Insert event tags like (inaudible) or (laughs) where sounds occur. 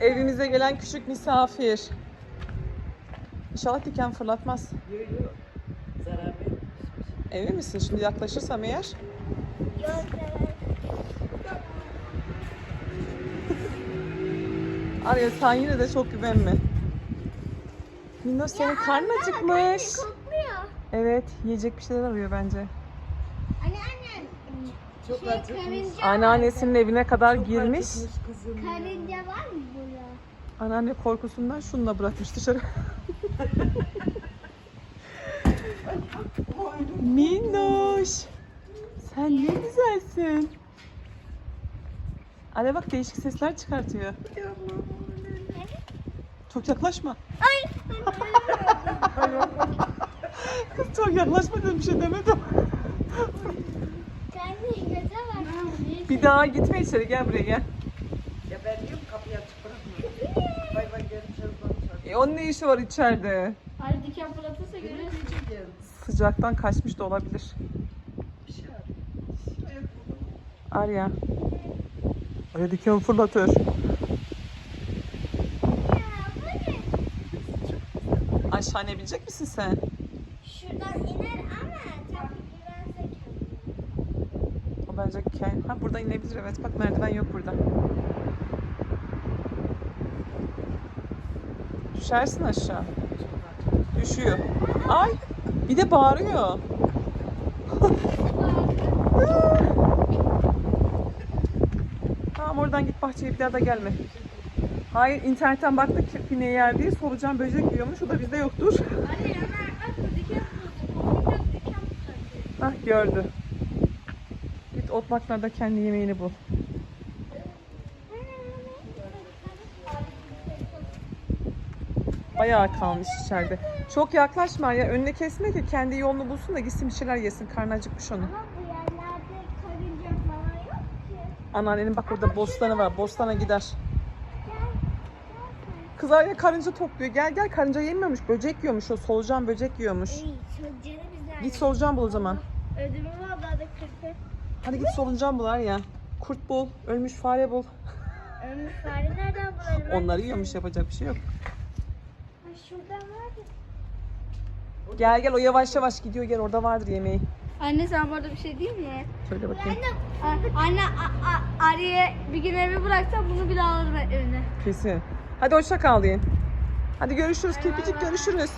Evimize gelen küçük misafir. İnşallah diken fırlatmaz. Yok yok. Zarar. Emin misin? Şimdi yaklaşırsam eğer. (laughs) Arya sen yine de çok güvenme. Minnoş senin karnın acıkmış. Evet, yiyecek bir şeyler arıyor bence. Anne anne. Çok Şey, karınca, Anneannesinin evine kadar girmiş. Acıkmış kızım. karınca var mı burada? Anneanne korkusundan şununla bırakmış dışarı. Minnoş. Sen ne güzelsin. Anne bak değişik sesler çıkartıyor. Çok yaklaşma. Ay. Kız çok yaklaşma dedim bir şey demedim. Bir daha gitme içeri gel buraya gel. Ya ben diyorum kapıyı açık bırakma. Bay bay gelmiş yazılarını E, onun ne işi var içeride? Ay diken fırlatırsa görürüz. Sıcaktan kaçmış da olabilir. Bir şey ar. Arya. Arya diken fırlatır. Ya bu ne? Aşağı inebilecek misin sen? Şuradan iner ama Bence ke- ha burada inebilir evet. Bak merdiven yok burada. Düşersin aşağı. Düşüyor. Ay bir de bağırıyor. (laughs) tamam oradan git bahçeye bir daha da gelme. Hayır internetten baktık ki pine yer değil solucan böcek yiyormuş o da bizde yoktur. Anne yana bak bu diken fırlatıyor. Korkacak diken fırlatıyor. Hah gördü. Git otlaklarda kendi yemeğini bul. Bayağı kalmış içeride. Çok yaklaşma ya önüne kesme ki kendi yolunu bulsun da gitsin bir şeyler yesin. Karnı acıkmış onun. Ama bu yerlerde karınca falan yok ki. Anneannenin bak orada bostanı var. Bostana gider. Kızlar ya karınca topluyor. Gel gel karınca yemiyormuş. Böcek yiyormuş o. Solucan böcek yiyormuş. İyi. Git solucan bul o zaman. Ödümü vallahi da kırpı. Hadi git solucan bul ya. Kurt bul. Ölmüş fare bul. Ölmüş fare nereden bulalım? Onları yiyormuş yapacak bir şey yok. Ha, şuradan var ya. Gel gel o yavaş yavaş gidiyor. Gel orada vardır yemeği. Anne sen burada bir şey değil mi? Söyle bakayım. A- Anne a- a- Ari'ye bir gün eve bıraksam bunu bir daha alırım evine. Kesin. Hadi hoşça kal deyin. Hadi görüşürüz. Kirpicik görüşürüz.